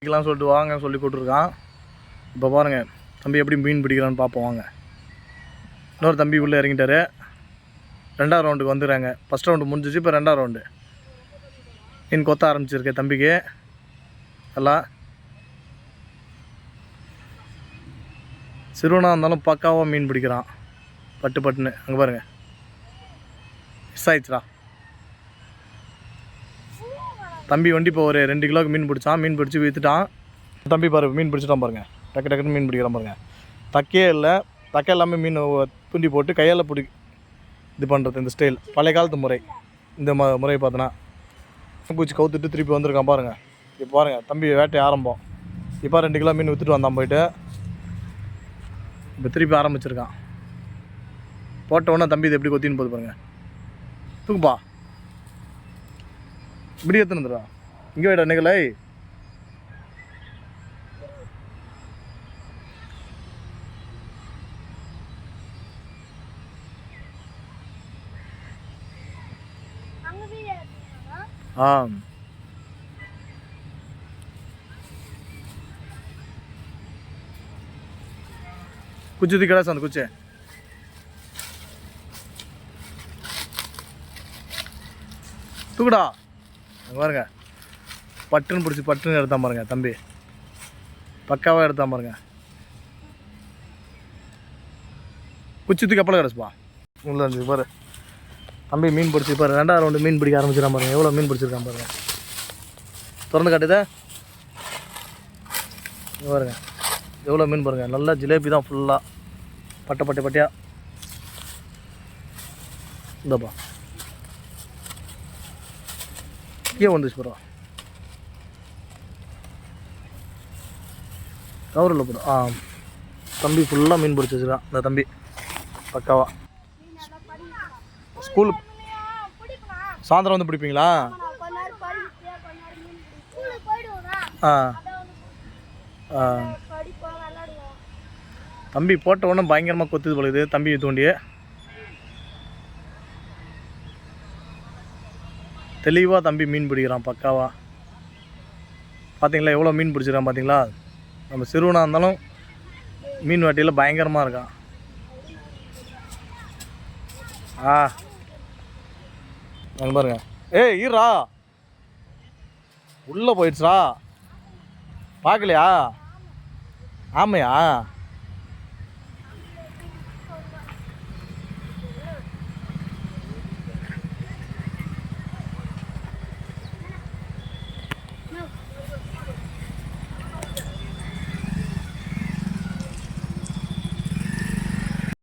பிடிக்கலாம் சொல்லிட்டு வாங்க சொல்லி கூப்பிட்ருக்கான் இப்போ பாருங்கள் தம்பி எப்படி மீன் பிடிக்கிறான்னு பார்ப்போம் வாங்க. இன்னொரு தம்பி உள்ளே இறங்கிட்டாரு. ரெண்டாவது ரவுண்டுக்கு வந்துடுறாங்க. ஃபஸ்ட் ரவுண்டு முடிஞ்சிச்சு இப்போ ரெண்டாவது ரவுண்டு மீன் கொத்த ஆரம்பிச்சிருக்கேன் தம்பிக்கு. எல்லாம் சிறுவனாக இருந்தாலும் பக்காவாக மீன் பிடிக்கிறான். பட்டு பட்டுன்னு. அங்கே பாருங்கள் மிஸ் ஆயிடுச்சுடா. தம்பி வண்டி இப்போ ஒரு ரெண்டு கிலோக்கு மீன் பிடிச்சான். மீன் பிடிச்சி விற்றுட்டான் தம்பி பாரு மீன் பிடிச்சிட்டான் பாருங்க. டக்கு டக்குன்னு மீன் பிடிக்கிறான் பாருங்க. தக்கே இல்லை தக்கை எல்லாமே மீன் தூண்டி போட்டு கையால் பிடி இது பண்ணுறது இந்த ஸ்டைல் பழைய காலத்து முறை. இந்த ம முறையை பார்த்தோன்னா பூச்சி கவுத்துட்டு திருப்பி வந்திருக்கான் பாருங்கள் இப்போ பாருங்கள் தம்பி வேட்டை ஆரம்பம். இப்போ ரெண்டு கிலோ மீன் விற்றுட்டு வந்தான் போயிட்டு. இப்போ திருப்பி ஆரம்பிச்சிருக்கான். போட்ட உடனே தம்பி இது எப்படி கொத்தின்னு போகுது பாருங்கள் தூக்குப்பா. இப்படி எத்தனை வந்துடா இங்கே வைடா நிகழை ஆ குச்சி தூக்கி சார் அந்த குச்சி. தூக்குடா. பாருங்க. பட்டுன்னு பிடிச்சி பட்டுன்னு எடுத்தான் பாருங்க தம்பி. பக்காவாக எடுத்தான் பாருங்க. குச்சி தூக்கி அப்பளம் கிடச்சுப்பா. உள்ள இருந்து பாரு. தம்பி மீன் பிடிச்சி பாரு. ரெண்டாவது ரவுண்டு மீன் பிடிக்க ஆரம்பிச்சிடாம பாருங்க. எவ்வளோ மீன் பிடிச்சிருக்கான் பாருங்க. திறந்து காட்டுதா. பாருங்க. எவ்வளோ மீன் பாருங்க. நல்லா ஜிலேபி தான் ஃபுல்லாக பட்டை பட்டை பட்டியாக இந்தப்பா. ಕಿಸ್ಕೆ ಹೊಂದಿಸಿ ಬರೋ கவரில் போடும் ஆ தம்பி ஃபுல்லாக மீன் பிடிச்சி வச்சுருக்கான். இந்த தம்பி பக்காவா. ஸ்கூல் சாயந்தரம் வந்து பிடிப்பீங்களா? ஆ. ஆ. தம்பி போட்ட உடனே பயங்கரமாக கொத்துது பழகுது தம்பி தூண்டி தெளிவாக தம்பி மீன் பிடிக்கிறான் பக்காவாக பார்த்தீங்களா எவ்வளோ மீன் பிடிச்சிருக்கான் பார்த்தீங்களா நம்ம சிறுவனாக இருந்தாலும் மீன் வாட்டியில் பயங்கரமாக இருக்கான். ஆ. அங்கே பாருங்க. ஏய் ஈரா உள்ளே போயிடுச்சா பார்க்கலையா ஆமையா?